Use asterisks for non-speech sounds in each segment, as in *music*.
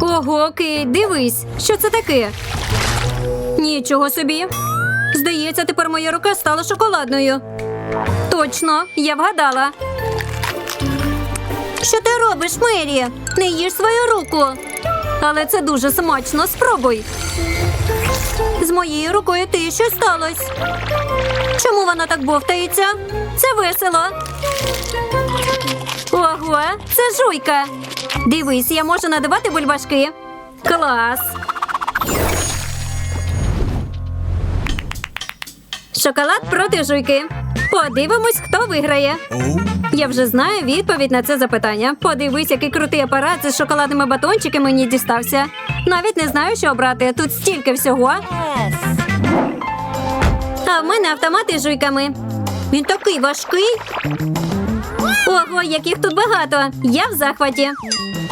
Ого, Кейт, дивись, що це таке? Нічого собі. Здається, тепер моя рука стала шоколадною. Точно, я вгадала. Що ти робиш, Мері? Не їж свою руку. Але це дуже смачно. Спробуй. З моєю рукою ти що сталося? Чому вона так бовтається? Це весело. Ого, це жуйка. Дивись, я можу надавати бульбашки. Клас. Шоколад проти жуйки. Подивимось, хто виграє. Я вже знаю відповідь на це запитання. Подивись, який крутий апарат з шоколадними батончиками мені дістався. Навіть не знаю, що обрати. Тут стільки всього. А в мене автомати з жуйками. Він такий важкий. Ого, яких тут багато. Я в захваті.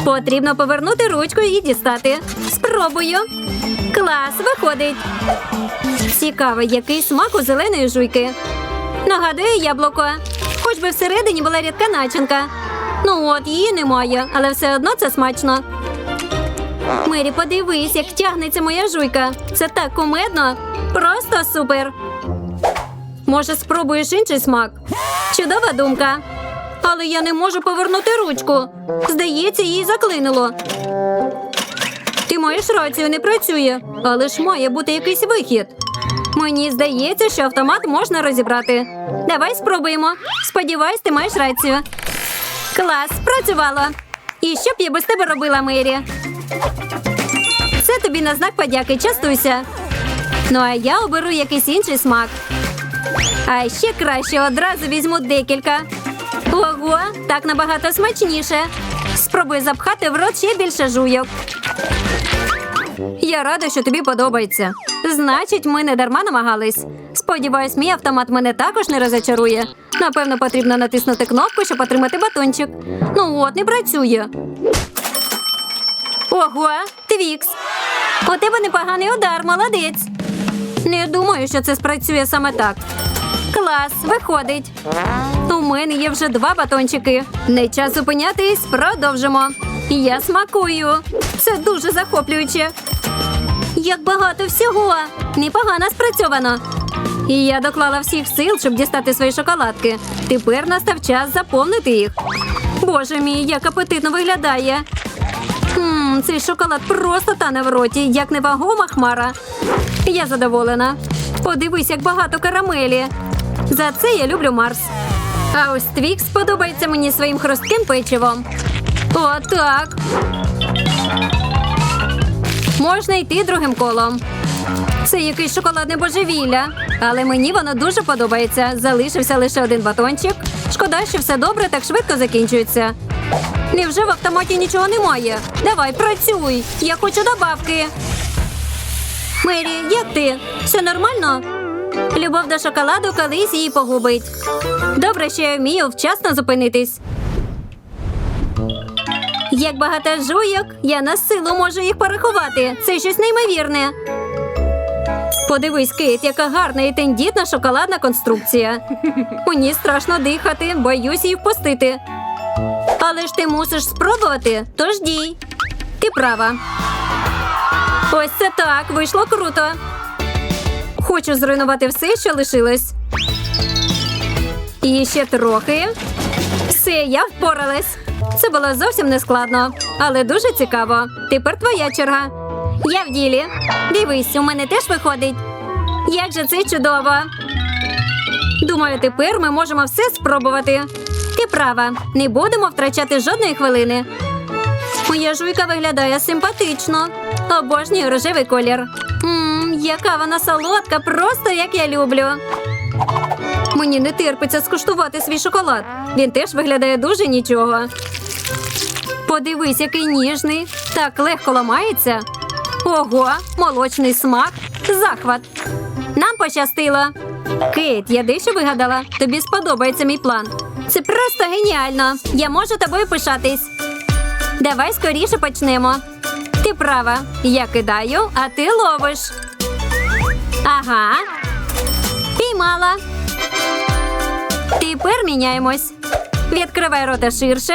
Потрібно повернути ручку і дістати. Спробую. Клас, виходить. Цікаво, який смак у зеленої жуйки. Нагадує яблуко. Хоч би всередині була рідка начинка. Ну от, її немає, але все одно це смачно. Мері, подивись, як тягнеться моя жуйка. Це так кумедно. Просто супер. Може, спробуєш інший смак? Чудова думка. Але я не можу повернути ручку. Здається, її заклинило. Ти маєш рацію, не працює, але ж має бути якийсь вихід. Мені здається, що автомат можна розібрати. Давай спробуємо. Сподіваюсь, ти маєш рацію. Клас, спрацювало. І що б я без тебе робила, Мері? Це тобі на знак подяки, частуйся. Ну а я оберу якийсь інший смак. А ще краще одразу візьму декілька. Ого, так набагато смачніше. Спробуй запхати в рот ще більше жуйок. Я рада, що тобі подобається. Значить, ми не дарма намагались. Сподіваюсь, мій автомат мене також не розочарує. Напевно, потрібно натиснути кнопку, щоб отримати батончик. Ну от, не працює. Ого, Твікс. У тебе непоганий удар, молодець. Не думаю, що це спрацює саме так. Клас, виходить. У мене є вже два батончики. Не час зупинятись, продовжимо. Я смакую. Це дуже захоплююче. Як багато всього. Непогано спрацьовано. І я доклала всіх сил, щоб дістати свої шоколадки. Тепер настав час заповнити їх. Боже мій, як апетитно виглядає. Ммм, цей шоколад просто тане в роті, як невагома хмара. Я задоволена. Подивись, як багато карамелі. За це я люблю Марс. А ось Твікс подобається мені своїм хрустким печивом. О, так. Можна йти другим колом. Це якийсь шоколадне божевілля, але мені воно дуже подобається. Залишився лише один батончик. Шкода, що все добре так швидко закінчується. Невже в автоматі нічого немає? Давай, працюй! Я хочу добавки. Мері, як ти? Все нормально? Любов до шоколаду колись її погубить. Добре, що я вмію вчасно зупинитись. Як багато жуйок, я на силу можу їх порахувати. Це щось неймовірне. Подивись, Кейт, яка гарна і тендітна шоколадна конструкція. Мені страшно дихати, боюсь її впустити. Але ж ти мусиш спробувати, тож дій. Ти права. Ось це так, вийшло круто. Хочу зруйнувати все, що лишилось. І ще трохи. Все, я впоралась. Це було зовсім не складно, але дуже цікаво. Тепер твоя черга. Я в ділі. Дивись, у мене теж виходить. Як же це чудово. Думаю, тепер ми можемо все спробувати. Ти права, не будемо втрачати жодної хвилини. Моя жуйка виглядає симпатично. Обожнюю рожевий колір. Ммм, яка вона солодка, просто як я люблю. Мені не терпиться скуштувати свій шоколад. Він теж виглядає дуже нічого. Подивись, який ніжний. Так легко ламається. Ого, молочний смак. Захват. Нам пощастило. Кейт, я дещо вигадала. Тобі сподобається мій план. Це просто геніально. Я можу тобою пишатись. Давай скоріше почнемо. Ти права. Я кидаю, а ти ловиш. Ага. Піймала. Тепер міняємось. Відкривай рота ширше.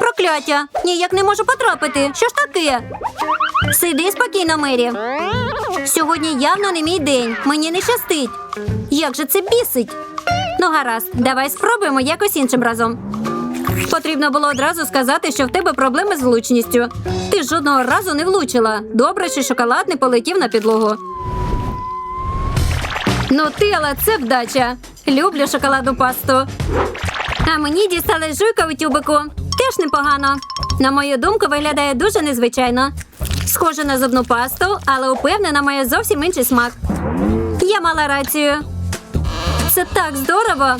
Прокляття! Ніяк не можу потрапити. Що ж таке? Сиди спокійно, Мері. Сьогодні явно не мій день. Мені не щастить. Як же це бісить? Ну, гаразд, давай спробуємо якось іншим разом. Потрібно було одразу сказати, що в тебе проблеми з влучністю. Ти жодного разу не влучила. Добре, що шоколад не полетів на підлогу. Нутелла – це вдача. Люблю шоколадну пасту. А мені дістали жуйка у тюбику. Теж непогано. На мою думку, виглядає дуже незвичайно. Схоже на зубну пасту, але упевнена, має зовсім інший смак. Я мала рацію. Це так здорово.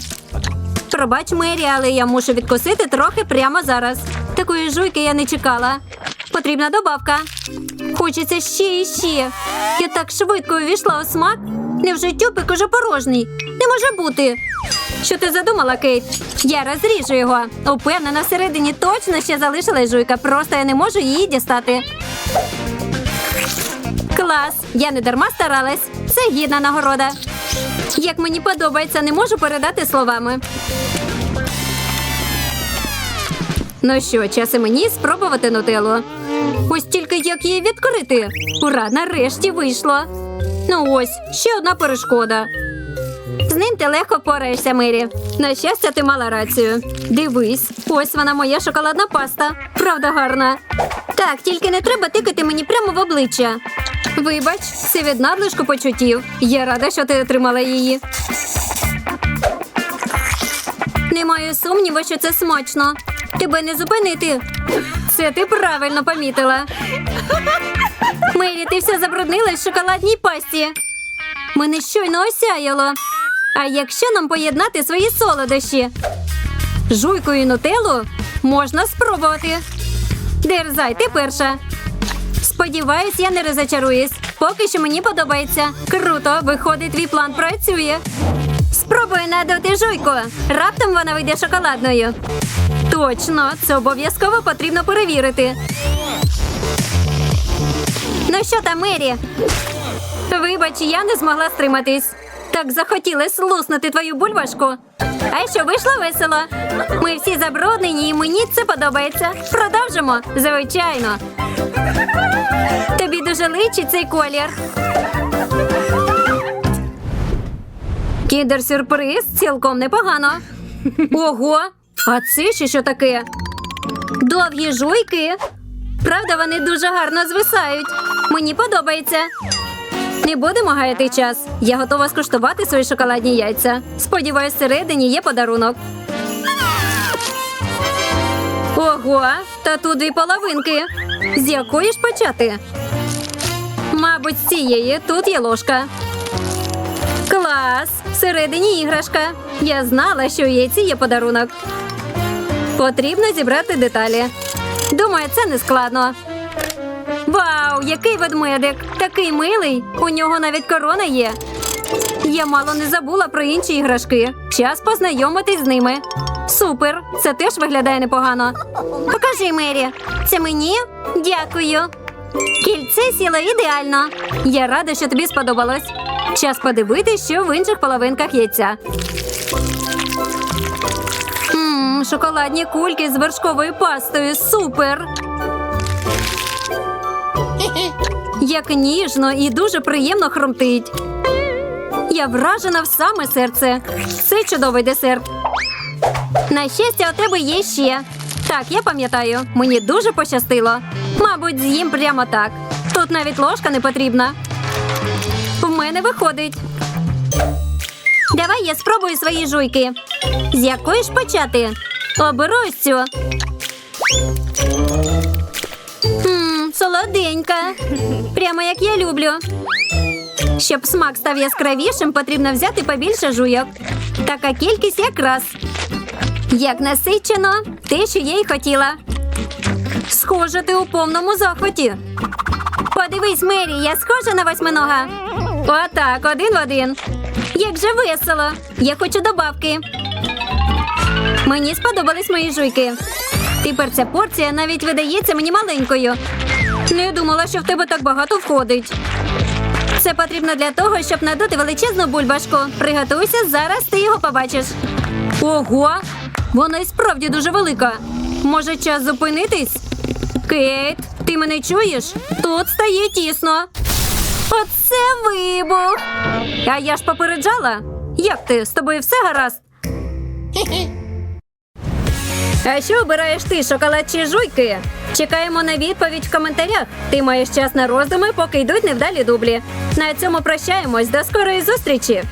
Пробач, Мері, але я мушу відкусити трохи прямо зараз. Такої жуйки я не чекала. Потрібна добавка. Хочеться ще і ще. Я так швидко увійшла у смак. Невже тюбик уже порожній? Не може бути. Що ти задумала, Кейт? Я розріжу його. Упевнена, всередині точно ще залишилась жуйка, просто я не можу її дістати. Клас! Я не дарма старалась. Це гідна нагорода. Як мені подобається, не можу передати словами. Ну що, час і мені спробувати нутеллу. Ось тільки як її відкрити. Ура, нарешті вийшло. Ну ось, ще одна перешкода. З ним ти легко пораєшся, Мері. На щастя, ти мала рацію. Дивись, ось вона моя шоколадна паста. Правда гарна. Так, тільки не треба тикати мені прямо в обличчя. Вибач, це від надлишку почуттів. Я рада, що ти отримала її. Не маю сумніву, що це смачно. Тебе не зупинити. Це ти правильно помітила. Мері, ти все забруднила в шоколадній пасті. Мене щойно осяяло. А якщо нам поєднати свої солодощі? Жуйку і нутеллу можна спробувати. Дерзай, ти перша. Сподіваюсь, я не розочаруюсь. Поки що мені подобається. Круто, виходить, твій план працює. Спробуй надути жуйку. Раптом вона вийде шоколадною. Точно, це обов'язково потрібно перевірити. Ну що там, Мері? Вибач, я не змогла стриматись. Так захотілось луснути твою бульбашку. А що вийшло весело? Ми всі забруднені, і мені це подобається. Продовжимо, звичайно. Тобі дуже личить цей колір. Кіндер-сюрприз цілком непогано. Ого, а це ще що таке? Довгі жуйки. Правда, вони дуже гарно звисають. Мені подобається. Не будемо гаяти час. Я готова скуштувати свої шоколадні яйця. Сподіваюсь, всередині є подарунок. Ого, та тут дві половинки. З якої ж почати? Мабуть, з цієї тут є ложка. Клас! Всередині іграшка. Я знала, що у яйці є подарунок. Потрібно зібрати деталі. Думаю, це не складно. Вау, який ведмедик! Такий милий. У нього навіть корона є. Я мало не забула про інші іграшки. Час познайомитись з ними. Супер! Це теж виглядає непогано. Покажи, Мері. Це мені? Дякую. Кільце сіло ідеально. Я рада, що тобі сподобалось. Час подивитись, що в інших половинках яйця. Шоколадні кульки з вершковою пастою. Супер! Як ніжно і дуже приємно хрумтить. Я вражена в саме серце. Це чудовий десерт. На щастя, у тебе є ще. Так, я пам'ятаю, мені дуже пощастило. Мабуть, з'їм прямо так. Тут навіть ложка не потрібна. В мене виходить. Давай я спробую свої жуйки. З якої ж почати? Оберу ось цю. Прямо як я люблю. Щоб смак став яскравішим, потрібно взяти побільше жуйок. Така кількість якраз. Як насичено, те, що я й хотіла. Схоже, ти у повному захваті. Подивись, Мері, я схожа на восьминога. Отак, один в один. Як же весело. Я хочу добавки. Мені сподобались мої жуйки. Тепер ця порція навіть видається мені маленькою. Не думала, що в тебе так багато входить. Це потрібно для того, щоб надути величезну бульбашку. Приготуйся, зараз ти його побачиш. Ого! Вона і справді дуже велика. Може, час зупинитись? Кейт, ти мене чуєш? Тут стає тісно. Оце вибух! А я ж попереджала. Як ти? З тобою все гаразд? *laughs* А що обираєш ти, шоколад чи жуйки? Чекаємо на відповідь в коментарях. Ти маєш час на роздуми, поки йдуть невдалі дублі. На цьому прощаємось. До скорої зустрічі!